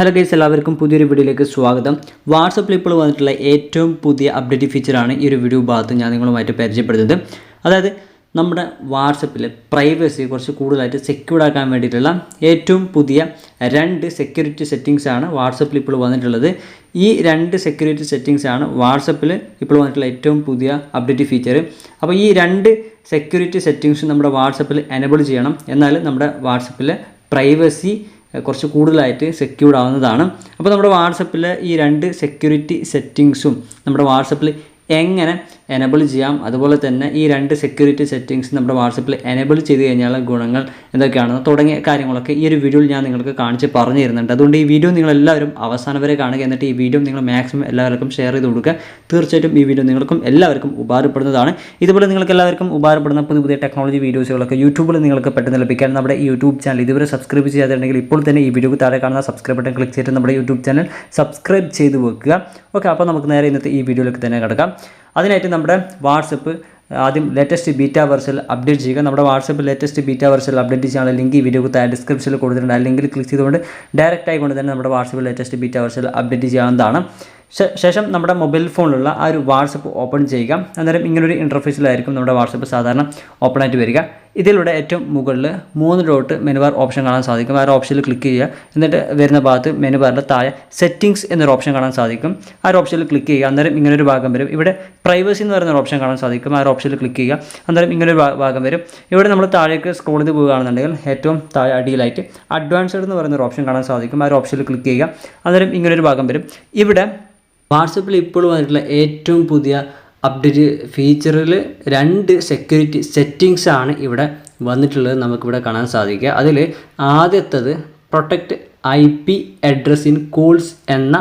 Hello guys എല്ലാവർക്കും പുതിയൊരു വീഡിയോയിലേക്ക് സ്വാഗതം. വാട്സപ്പിൽ ഇപ്പോൾ വന്നിട്ടുള്ള ഏറ്റവും പുതിയ അപ്ഡേറ്റ് ഫീച്ചറാണ് ഈ ഒരു വീഡിയോ ഭാഗത്ത് ഞാൻ നിങ്ങളുമായിട്ട് പരിചയപ്പെടുത്തുന്നത് അതായത് നമ്മുടെ വാട്സപ്പിൽ പ്രൈവസി കുറച്ച് കൂടുതലായിട്ട് സെക്യൂർഡ് ആക്കാൻ വേണ്ടിയിട്ടുള്ള ഏറ്റവും പുതിയ രണ്ട് സെക്യൂരിറ്റി സെറ്റിങ്സ് ആണ് വാട്സപ്പിൽ ഇപ്പോൾ വന്നിട്ടുള്ളത്. ഈ രണ്ട് സെക്യൂരിറ്റി സെറ്റിങ്സ് ആണ് വാട്സപ്പിൽ ഇപ്പോൾ വന്നിട്ടുള്ള ഏറ്റവും പുതിയ അപ്ഡേറ്റ് ഫീച്ചർ അപ്പോൾ ഈ രണ്ട് സെക്യൂരിറ്റി സെറ്റിങ്സ് നമ്മുടെ വാട്സപ്പിൽ എനബിൾ ചെയ്യണം. എന്നാൽ നമ്മുടെ വാട്സപ്പിൽ പ്രൈവസി കുറച്ച് കൂടുതലായിട്ട് സെക്യൂർഡ് ആവുന്നതാണ്. അപ്പോൾ നമ്മുടെ വാട്സപ്പിൽ ഈ രണ്ട് സെക്യൂരിറ്റി സെറ്റിങ്സും നമ്മുടെ വാട്സപ്പിൽ എങ്ങനെ എനബിൾ ചെയ്യാം. അതുപോലെ തന്നെ ഈ രണ്ട് സെക്യൂരിറ്റി സെറ്റിങ്സ് നമ്മുടെ വാട്സപ്പിൽ എനബിൾ ചെയ്ത് കഴിഞ്ഞാൽ ഗുണങ്ങൾ എന്തൊക്കെയാണെന്ന് തുടങ്ങിയ കാര്യങ്ങളൊക്കെ ഈ ഒരു വീഡിയോയിൽ ഞാൻ നിങ്ങൾക്ക് കാണിച്ച് പറഞ്ഞു തരുന്നുണ്ട്. അതുകൊണ്ട് ഈ വീഡിയോ നിങ്ങൾ എല്ലാവരും അവസാനം വരെ കാണുക എന്നിട്ട് ഈ വീഡിയോ നിങ്ങൾ മാക്സിമം എല്ലാവർക്കും ഷെയർ ചെയ്ത് കൊടുക്കുക. തീർച്ചയായിട്ടും ഈ വീഡിയോ നിങ്ങൾക്കും എല്ലാവർക്കും ഉപകാരപ്പെടുന്നതാണ്. ഇതുപോലെ നിങ്ങൾക്ക് എല്ലാവർക്കും ഉപകാരപ്പെടുന്ന പുതിയ പുതിയ ടെക്നോളജി വീഡിയോസുകളൊക്കെ യൂട്യൂബിൽ നിങ്ങൾക്ക് പെട്ടെന്ന് ലഭിക്കാൻ നമ്മുടെ യൂട്യൂബ് ചാനൽ ഇതുവരെ സബ്സ്ക്രൈബ് ചെയ്യാതുണ്ടെങ്കിൽ ഇപ്പോൾ തന്നെ ഈ വീഡിയോക്ക് താഴെ കാണുന്ന സബ്സ്ക്രൈബ് ബട്ടൺ ക്ലിക്ക് ചെയ്തിട്ട് നമ്മുടെ യൂട്യൂബ് ചാനൽ സബ്സ്ക്രൈബ് ചെയ്ത് വെക്കുക. ഓക്കെ അപ്പോൾ നമുക്ക് നേരെ ഇന്നത്തെ ഈ വീഡിയോയിലേക്ക് തന്നെ കിടക്കാം. അതിനായിട്ട് നമ്മുടെ വാട്സപ്പ് ആദ്യം ലേറ്റസ്റ്റ് ബീറ്റ വെർഷൽ അപ്ഡേറ്റ് ചെയ്യുക. നമ്മുടെ WhatsApp latest beta version update ചെയ്യാനുള്ള ലിങ്ക് ഈ വീഡിയോ താഴെ ഡിസ്ക്രിപ്ഷനിൽ കൊടുത്തിട്ടുണ്ട്. ആ ലിങ്കിൽ ക്ലിക്ക് ചെയ്തുകൊണ്ട് ഡയറക്റ്റ് ആയിക്കൊണ്ട് തന്നെ നമ്മുടെ WhatsApp latest beta version update ചെയ്യാവുന്നതാണ്. ശേഷം നമ്മുടെ മൊബൈൽ ഫോണിലുള്ള ആ ഒരു വാട്സപ്പ് ഓപ്പൺ ചെയ്യുക. അന്നേരം ഇങ്ങനൊരു ഇന്റർഫേസിലായിരിക്കും നമ്മുടെ വാട്സപ്പ് സാധാരണ ഓപ്പൺ ആയിട്ട് വരിക. ഇതിലൂടെ ഏറ്റവും മുകളിൽ മൂന്ന് ഡോട്ട് മെനുബാർ ഓപ്ഷൻ കാണാൻ സാധിക്കും. ആ ഒരു ഓപ്ഷനിൽ ക്ലിക്ക് ചെയ്യുക. എന്നിട്ട് വരുന്ന ഭാഗത്ത് മെനുബാറിന്റെ താഴെ സെറ്റിംഗ്സ് എന്നൊരു ഓപ്ഷൻ കാണാൻ സാധിക്കും. ആ ഒരു ഓപ്ഷനിൽ ക്ലിക്ക് ചെയ്യുക. അന്നേരം ഇങ്ങനൊരു ഭാഗം വരും. ഇവിടെ പ്രൈവസി എന്ന് പറയുന്ന ഓപ്ഷൻ കാണാൻ സാധിക്കും. ആ ഒരു ഓപ്ഷനിൽ ക്ലിക്ക് ചെയ്യുക. അന്നേരം ഇങ്ങനൊരു ഭാഗം വരും. ഇവിടെ നമ്മൾ താഴേക്ക് സ്ക്രോൾ ചെയ്ത് പോകുകയാണെന്നുണ്ടെങ്കിൽ ഏറ്റവും താഴെ അടിയിലായിട്ട് അഡ്വാൻസ്ഡ് എന്ന് പറയുന്ന ഒരു ഓപ്ഷൻ കാണാൻ സാധിക്കും. ആ ഒരു ഓപ്ഷനിൽ ക്ലിക്ക് ചെയ്യുക. അന്നേരം ഇങ്ങനൊരു ഭാഗം വരും. ഇവിടെ വാട്സപ്പിൽ ഇപ്പോൾ വന്നിട്ടുള്ള ഏറ്റവും പുതിയ അപ്ഡേറ്റ് ഫീച്ചറിൽ രണ്ട് സെക്യൂരിറ്റി സെറ്റിങ്സ് ആണ് ഇവിടെ വന്നിട്ടുള്ളത് നമുക്കിവിടെ കാണാൻ സാധിക്കുക. അതിൽ ആദ്യത്തത് protect I P address in calls എന്ന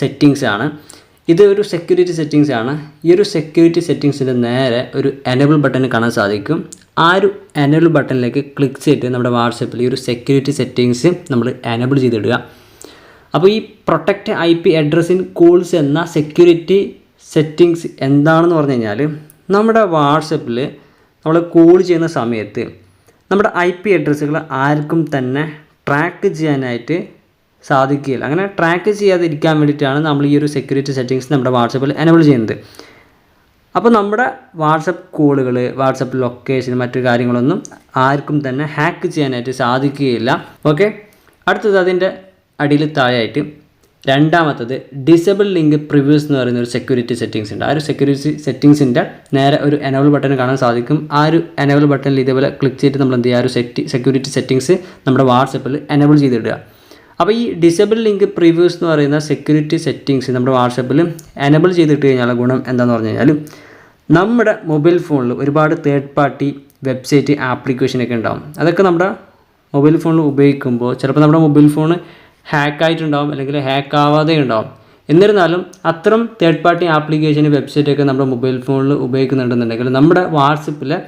സെറ്റിങ്സ് ആണ്. ഇത് ഒരു സെക്യൂരിറ്റി സെറ്റിങ്സ് ആണ്. ഈ ഒരു സെക്യൂരിറ്റി സെറ്റിങ്സിന്റെ നേരെ ഒരു എനബിൾ ബട്ടൺ കാണാൻ സാധിക്കും. ആ ഒരു എനബിൾ ബട്ടണിലേക്ക് ക്ലിക്ക് ചെയ്തിട്ട് നമ്മുടെ വാട്സപ്പിൽ ഈ ഒരു സെക്യൂരിറ്റി സെറ്റിങ്സ് നമ്മൾ എനബിൾ ചെയ്തിടുക. അപ്പോൾ ഈ protect I P address in calls എന്ന സെക്യൂരിറ്റി സെറ്റിങ്സ് എന്താണെന്ന് പറഞ്ഞു കഴിഞ്ഞാൽ നമ്മുടെ വാട്സപ്പിൽ നമ്മൾ കോൾ ചെയ്യുന്ന സമയത്ത് നമ്മുടെ ഐ പി അഡ്രസ്സുകൾ ആർക്കും തന്നെ ട്രാക്ക് ചെയ്യാനായിട്ട് സാധിക്കുകയില്ല. അങ്ങനെ ട്രാക്ക് ചെയ്യാതിരിക്കാൻ വേണ്ടിയിട്ടാണ് നമ്മൾ ഈ ഒരു സെക്യൂരിറ്റി സെറ്റിങ്സ് നമ്മുടെ വാട്സപ്പിൽ എനബിൾ ചെയ്യുന്നത്. അപ്പോൾ നമ്മുടെ വാട്സപ്പ് കോളുകൾ വാട്സപ്പ് ലൊക്കേഷൻ മറ്റു കാര്യങ്ങളൊന്നും ആർക്കും തന്നെ ഹാക്ക് ചെയ്യാനായിട്ട് സാധിക്കുകയില്ല. ഓക്കെ അടുത്തത് അതിന്റെ അടിയിൽ താഴെയായിട്ട് രണ്ടാമത്തത് ഡിസേബിൾ ലിങ്ക് പ്രിവ്യൂസ് എന്ന് പറയുന്ന ഒരു സെക്യൂരിറ്റി സെറ്റിങ്സ് ഉണ്ട്. ആ ഒരു സെക്യൂരിറ്റി സെറ്റിങ്സിന്റെ നേരെ ഒരു എനബിൾ ബട്ടൺ കാണാൻ സാധിക്കും. ആ ഒരു എനബിൾ ബട്ടണിൽ ഇതേപോലെ ക്ലിക്ക് ചെയ്തിട്ട് നമ്മൾ എന്ത് ചെയ്യുക? ആ ഒരു സെറ്റി സെക്യൂരിറ്റി സെറ്റിങ്സ് നമ്മുടെ വാട്സപ്പിൽ എനബിൾ ചെയ്തിടുക. അപ്പോൾ ഈ ഡിസേബിൾ ലിങ്ക് പ്രിവ്യൂസ് എന്ന് പറയുന്ന സെക്യൂരിറ്റി സെറ്റിങ്സ് നമ്മുടെ വാട്സപ്പിൽ എനബിൾ ചെയ്തിട്ട് കഴിഞ്ഞാൽ ഗുണം എന്താണെന്ന് പറഞ്ഞു കഴിഞ്ഞാൽ നമ്മുടെ മൊബൈൽ ഫോണിൽ ഒരുപാട് തേർഡ് പാർട്ടി വെബ്സൈറ്റ് ആപ്ലിക്കേഷനൊക്കെ ഉണ്ടാവും. അതൊക്കെ നമ്മുടെ മൊബൈൽ ഫോണിൽ ഉപയോഗിക്കുമ്പോൾ ചിലപ്പോൾ നമ്മുടെ മൊബൈൽ ഫോൺ ഹാക്ക് ആയിട്ടുണ്ടാവും അല്ലെങ്കിൽ ഹാക്ക് ആവാതെ ഉണ്ടാവും എന്നിരുന്നാലും അത്തരം തേർഡ് പാർട്ടി ആപ്ലിക്കേഷൻ വെബ്സൈറ്റൊക്കെ നമ്മുടെ മൊബൈൽ ഫോണിൽ ഉപയോഗിക്കുന്നുണ്ടെന്നുണ്ടെങ്കിൽ നമ്മുടെ വാട്സപ്പിലെ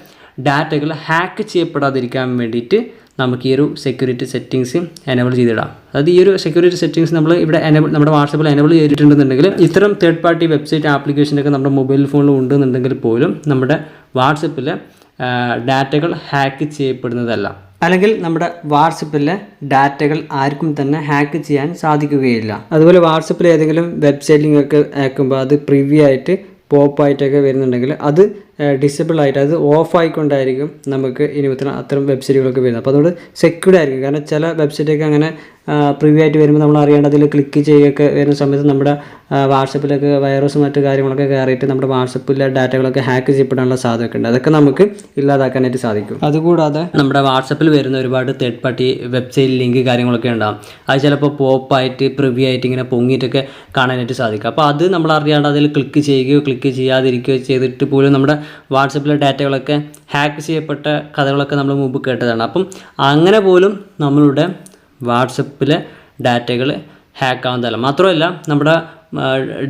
ഡാറ്റകൾ ഹാക്ക് ചെയ്യപ്പെടാതിരിക്കാൻ വേണ്ടിയിട്ട് നമുക്ക് ഈ ഒരു സെക്യൂരിറ്റി സെറ്റിങ്സ് എനബിൾ ചെയ്തിടാം. അതായത് ഈ ഒരു സെക്യൂരിറ്റി സെറ്റിങ്സ് നമ്മൾ ഇവിടെ എനബിൾ നമ്മുടെ വാട്സപ്പിൽ എനബിൾ ചെയ്തിട്ടുണ്ടെന്നുണ്ടെങ്കിൽ ഇത്തരം തേർഡ് പാർട്ടി വെബ്സൈറ്റ് ആപ്ലിക്കേഷനൊക്കെ നമ്മുടെ മൊബൈൽ ഫോണിൽ ഉണ്ടെന്നുണ്ടെങ്കിൽ പോലും നമ്മുടെ വാട്സപ്പിലെ ഡാറ്റകൾ ഹാക്ക് ചെയ്യപ്പെടുന്നതല്ല. അല്ലെങ്കിൽ നമ്മുടെ വാട്സപ്പിലെ ഡാറ്റകൾ ആർക്കും തന്നെ ഹാക്ക് ചെയ്യാൻ സാധിക്കുകയില്ല. അതുപോലെ വാട്സപ്പിൽ ഏതെങ്കിലും വെബ്സൈറ്റിലൊക്കെ ആക്കുമ്പോൾ അത് പ്രിവ്യൂ ആയിട്ട് പോപ്പായിട്ടൊക്കെ വരുന്നുണ്ടെങ്കിൽ അത് ഡിസബിൾ ആയിട്ട് അത് ഓഫ് ആയിക്കൊണ്ടായിരിക്കും നമുക്ക് ഇനി മുതൽ അത്തരം വെബ്സൈറ്റുകളൊക്കെ വരുന്നത്. അപ്പോൾ അതുകൊണ്ട് സെക്യൂർഡ് ആയിരിക്കും. കാരണം ചില വെബ്സൈറ്റൊക്കെ അങ്ങനെ പ്രിവ്യൂ ആയിട്ട് വരുമ്പോൾ നമ്മൾ അറിയേണ്ട അതിൽ ക്ലിക്ക് ചെയ്യുകയൊക്കെ വരുന്ന സമയത്ത് നമ്മുടെ വാട്സപ്പിലൊക്കെ വൈറസും മറ്റു കാര്യങ്ങളൊക്കെ കയറിയിട്ട് നമ്മുടെ വാട്സപ്പിലെ ഡാറ്റകളൊക്കെ ഹാക്ക് ചെയ്യപ്പെടാനുള്ള സാധ്യതയൊക്കെ ഉണ്ട്. അതൊക്കെ നമുക്ക് ഇല്ലാതാക്കാനായിട്ട് സാധിക്കും. അതുകൂടാതെ നമ്മുടെ വാട്സപ്പിൽ വരുന്ന ഒരുപാട് തേർഡ് പാർട്ടി വെബ്സൈറ്റ് ലിങ്ക് കാര്യങ്ങളൊക്കെ ഉണ്ടാകും അത് ചിലപ്പോൾ പോപ്പായിട്ട് പ്രിവ്യൂ ആയിട്ട് ഇങ്ങനെ പൊങ്ങിയിട്ടൊക്കെ കാണാനായിട്ട് സാധിക്കും. അപ്പോൾ അത് നമ്മൾ അറിയാണ്ട് അതിൽ ക്ലിക്ക് ചെയ്യുകയോ ക്ലിക്ക് ചെയ്യാതിരിക്കുകയോ ചെയ്തിട്ട് പോലും നമ്മുടെ വാട്സപ്പിലെ ഡാറ്റകളൊക്കെ ഹാക്ക് ചെയ്യപ്പെട്ട കഥകളൊക്കെ നമ്മൾ മുമ്പ് കേട്ടതാണ്. അപ്പം അങ്ങനെ പോലും നമ്മളുടെ വാട്സപ്പിലെ ഡാറ്റകൾ ഹാക്ക് ആവുന്നതല്ല. മാത്രമല്ല നമ്മുടെ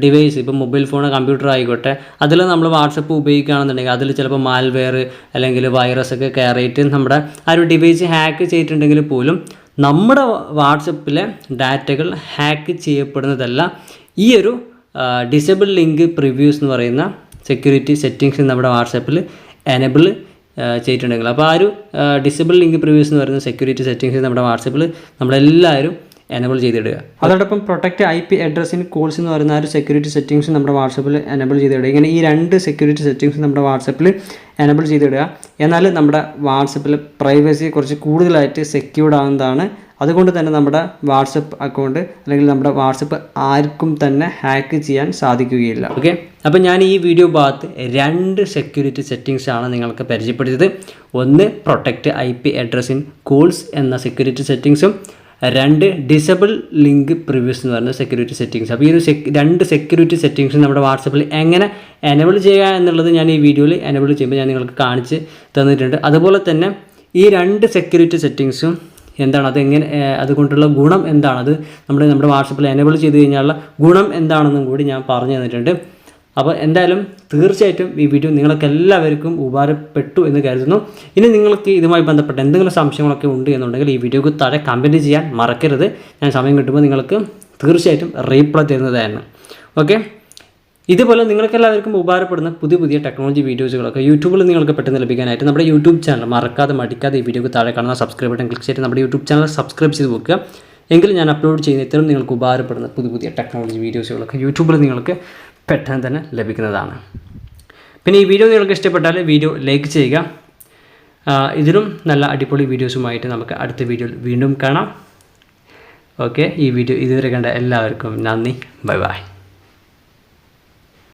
ഡിവൈസ് ഇപ്പോൾ മൊബൈൽ ഫോൺ കമ്പ്യൂട്ടർ ആയിക്കോട്ടെ അതിൽ നമ്മൾ വാട്സപ്പ് ഉപയോഗിക്കുകയാണെന്നുണ്ടെങ്കിൽ അതിൽ ചിലപ്പോൾ മാൽവെയർ അല്ലെങ്കിൽ വൈറസ് ഒക്കെ കയറിയിട്ട് നമ്മുടെ ആ ഒരു ഡിവൈസ് ഹാക്ക് ചെയ്തിട്ടുണ്ടെങ്കിൽ പോലും നമ്മുടെ വാട്സപ്പിലെ ഡാറ്റകൾ ഹാക്ക് ചെയ്യപ്പെടുന്നതല്ല. ഈ ഒരു ഡിസബിൾ ലിങ്ക് പ്രിവ്യൂസ് എന്ന് പറയുന്ന സെക്യൂരിറ്റി സെറ്റിങ്സ് നമ്മുടെ വാട്സാപ്പിൽ എനബിൾ ചെയ്തിട്ടുണ്ടെങ്കിൽ. അപ്പോൾ ആ ഒരു ഡിസബിൾ ലിങ്ക് പ്രിവ്യൂസ് എന്ന് പറയുന്ന സെക്യൂരിറ്റി സെറ്റിങ്സ് നമ്മുടെ വാട്സപ്പിൽ നമ്മളെല്ലാവരും എനബിൾ ചെയ്തിടുക. അതോടൊപ്പം protect I P address in calls എന്ന് പറയുന്ന ഒരു സെക്യൂരിറ്റി സെറ്റിങ്സ് നമ്മുടെ വാട്സപ്പിൽ എനബിൾ ചെയ്തിടുക. ഇങ്ങനെ ഈ രണ്ട് സെക്യൂരിറ്റി സെറ്റിങ്സ് നമ്മുടെ വാട്സപ്പിൽ എനബിൾ ചെയ്തിടുക. എന്നാൽ നമ്മുടെ വാട്സപ്പിൽ പ്രൈവസിയെ കുറച്ച് കൂടുതലായിട്ട് സെക്യൂർഡ് ആകുന്നതാണ് അതുകൊണ്ട് തന്നെ നമ്മുടെ വാട്സപ്പ് അക്കൗണ്ട് അല്ലെങ്കിൽ നമ്മുടെ വാട്സപ്പ് ആർക്കും തന്നെ ഹാക്ക് ചെയ്യാൻ സാധിക്കുകയില്ല. ഓക്കെ അപ്പോൾ ഞാൻ ഈ വീഡിയോ ഭാഗത്ത് രണ്ട് സെക്യൂരിറ്റി സെറ്റിങ്സ് ആണ് നിങ്ങൾക്ക് പരിചയപ്പെടുത്തിയത്. ഒന്ന് protect I P address in calls എന്ന സെക്യൂരിറ്റി സെറ്റിങ്സും രണ്ട് ഡിസബിൾ ലിങ്ക് പ്രിവ്യൂസ് എന്ന് പറയുന്ന സെക്യൂരിറ്റി സെറ്റിങ്സ് അപ്പോൾ ഈ ഒരു രണ്ട് സെക്യൂരിറ്റി സെറ്റിങ്സ് നമ്മുടെ വാട്സപ്പിൽ എങ്ങനെ എനബിൾ ചെയ്യുക എന്നുള്ളത് ഞാൻ ഈ വീഡിയോയിൽ എനബിൾ ചെയ്യുമ്പോൾ ഞാൻ നിങ്ങൾക്ക് കാണിച്ച് തന്നിട്ടുണ്ട്. അതുപോലെ തന്നെ ഈ രണ്ട് സെക്യൂരിറ്റി സെറ്റിംഗ്സും എന്താണ്? അത് എങ്ങനെ അതുകൊണ്ടുള്ള ഗുണം എന്താണത് അത് നമ്മുടെ നമ്മുടെ വാട്സപ്പിൽ എനേബിൾ ചെയ്ത് കഴിഞ്ഞാലുള്ള ഗുണം എന്താണെന്നും കൂടി ഞാൻ പറഞ്ഞു തന്നിട്ടുണ്ട്. അപ്പോൾ എന്തായാലും തീർച്ചയായിട്ടും ഈ വീഡിയോ നിങ്ങൾക്ക് എല്ലാവർക്കും ഉപകാരപ്പെട്ടു എന്ന് കരുതുന്നു. ഇനി നിങ്ങൾക്ക് ഇതുമായി ബന്ധപ്പെട്ട എന്തെങ്കിലും സംശയങ്ങളൊക്കെ ഉണ്ട് എന്നുണ്ടെങ്കിൽ ഈ വീഡിയോക്ക് താഴെ കമന്റ് ചെയ്യാൻ മറക്കരുത്. ഞാൻ സമയം കിട്ടുമ്പോൾ നിങ്ങൾക്ക് തീർച്ചയായിട്ടും റീപ്ലൈ തരുന്നതായിരുന്നു. ഓക്കെ ഇതുപോലെ നിങ്ങൾക്ക് എല്ലാവർക്കും ഉപകാരപ്പെടുന്ന പുതിയ പുതിയ ടെക്നോളജി വീഡിയോസുകളൊക്കെ യൂട്യൂബിൽ നിങ്ങൾക്ക് പെട്ടെന്ന് ലഭിക്കാനായിട്ട് നമ്മുടെ യൂട്യൂബ് ചാനൽ മറക്കാതെ മടിക്കാതെ ഈ വീഡിയോക്ക് താഴെ കാണുന്ന സബ്സ്ക്രൈബ് ബട്ടൺ ക്ലിക്ക് ചെയ്ത് നമ്മുടെ യൂട്യൂബ് ചാനൽ സബ്സ്ക്രൈബ് ചെയ്ത് വെക്കുക. എങ്കിൽ ഞാൻ അപ്ലോഡ് ചെയ്യുന്ന ഇത്തരം നിങ്ങൾക്ക് ഉപകാരപ്പെടുന്ന പുതിയ പുതിയ ടെക്നോളജി വീഡിയോസുകളൊക്കെ യൂട്യൂബിൽ നിങ്ങൾക്ക് പെട്ടെന്ന് തന്നെ ലഭിക്കുന്നതാണ്. പിന്നെ ഈ വീഡിയോ നിങ്ങൾക്ക് ഇഷ്ടപ്പെട്ടാൽ വീഡിയോ ലൈക്ക് ചെയ്യുക. ഇതിലും നല്ല അടിപൊളി വീഡിയോസുമായിട്ട് നമുക്ക് അടുത്ത വീഡിയോയിൽ വീണ്ടും കാണാം. ഓക്കെ ഈ വീഡിയോ ഇതുവരെ കണ്ട എല്ലാവർക്കും നന്ദി. Bye bye